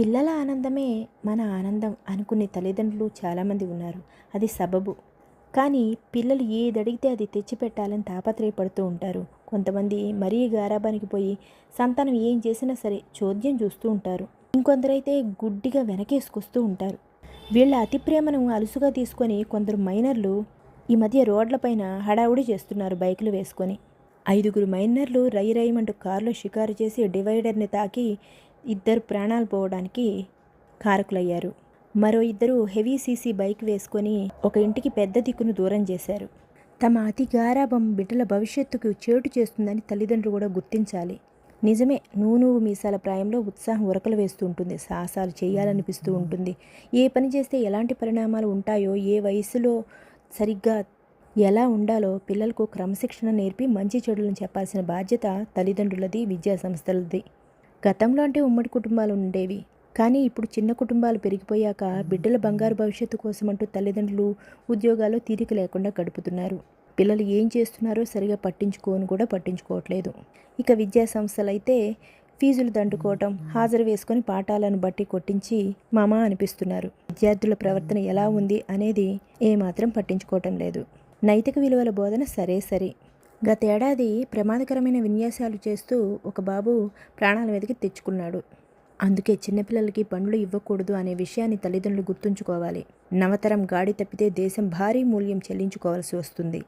పిల్లల ఆనందమే మన ఆనందం అనుకునే తల్లిదండ్రులు చాలామంది ఉన్నారు. అది సబబు. కానీ పిల్లలు ఏది అడిగితే అది తెచ్చిపెట్టాలని తాపత్రయపడుతూ ఉంటారు. కొంతమంది మరీ గారాబానికి పోయి సంతానం ఏం చేసినా సరే చోద్యం చూస్తూ ఉంటారు. ఇంకొందరైతే గుడ్డిగా వెనకేసుకొస్తూ ఉంటారు. వీళ్ళ అతి ప్రేమను అలుసుగా తీసుకొని కొందరు మైనర్లు ఈ మధ్య రోడ్లపైన హడావుడి చేస్తున్నారు బైకులు వేసుకొని. ఐదుగురు మైనర్లు రై రైమంటూ కారులో షికారు చేసి డివైడర్ని తాకి ఇద్దరు ప్రాణాలు పోవడానికి కారకులయ్యారు. మరో ఇద్దరు హెవీ సీసీ బైక్ వేసుకొని ఒక ఇంటికి పెద్ద దిక్కును దూరం చేశారు. తమ అతి గారాభం బిడ్డల భవిష్యత్తుకు చేటు చేస్తుందని తల్లిదండ్రులు కూడా గుర్తించాలి. నిజమే నూనూ మీసాల ప్రాయంలో ఉత్సాహం ఉరకలు వేస్తూ ఉంటుంది సాహసాలు చేయాలనిపిస్తూ ఉంటుంది. ఏ పని చేస్తే ఎలాంటి పరిణామాలు ఉంటాయో ఏ వయసులో సరిగ్గా ఎలా ఉండాలో పిల్లలకు క్రమశిక్షణ నేర్పి మంచి చెడులను చెప్పాల్సిన బాధ్యత తల్లిదండ్రులది విద్యా సంస్థలది గతంలో అంటే ఉమ్మడి కుటుంబాలు ఉండేవి. కానీ ఇప్పుడు చిన్న కుటుంబాలు పెరిగిపోయాక బిడ్డల బంగారు భవిష్యత్తు కోసమంటూ తల్లిదండ్రులు ఉద్యోగాల్లో తీరిక లేకుండా గడుపుతున్నారు. పిల్లలు ఏం చేస్తున్నారో సరిగా పట్టించుకోని కూడా పట్టించుకోవట్లేదు. ఇక విద్యా సంస్థలు అయితే ఫీజులు దండుకోవటం హాజరు వేసుకొని పాఠాలను బట్టి కొట్టించి మామ అనిపిస్తున్నారు. విద్యార్థుల ప్రవర్తన ఎలా ఉంది అనేది ఏమాత్రం పట్టించుకోవటం లేదు. నైతిక విలువల బోధన సరే సరే. గతేడాది ప్రమాదకరమైన విన్యాసాలు చేస్తూ ఒక బాబు ప్రాణాల మీదకి తెచ్చుకున్నాడు. అందుకే చిన్నపిల్లలకి పండ్లు ఇవ్వకూడదు అనే విషయాన్ని తల్లిదండ్రులు గుర్తుంచుకోవాలి. నవతరం గాడి తప్పితే దేశం భారీ మూల్యం చెల్లించుకోవాల్సి వస్తుంది.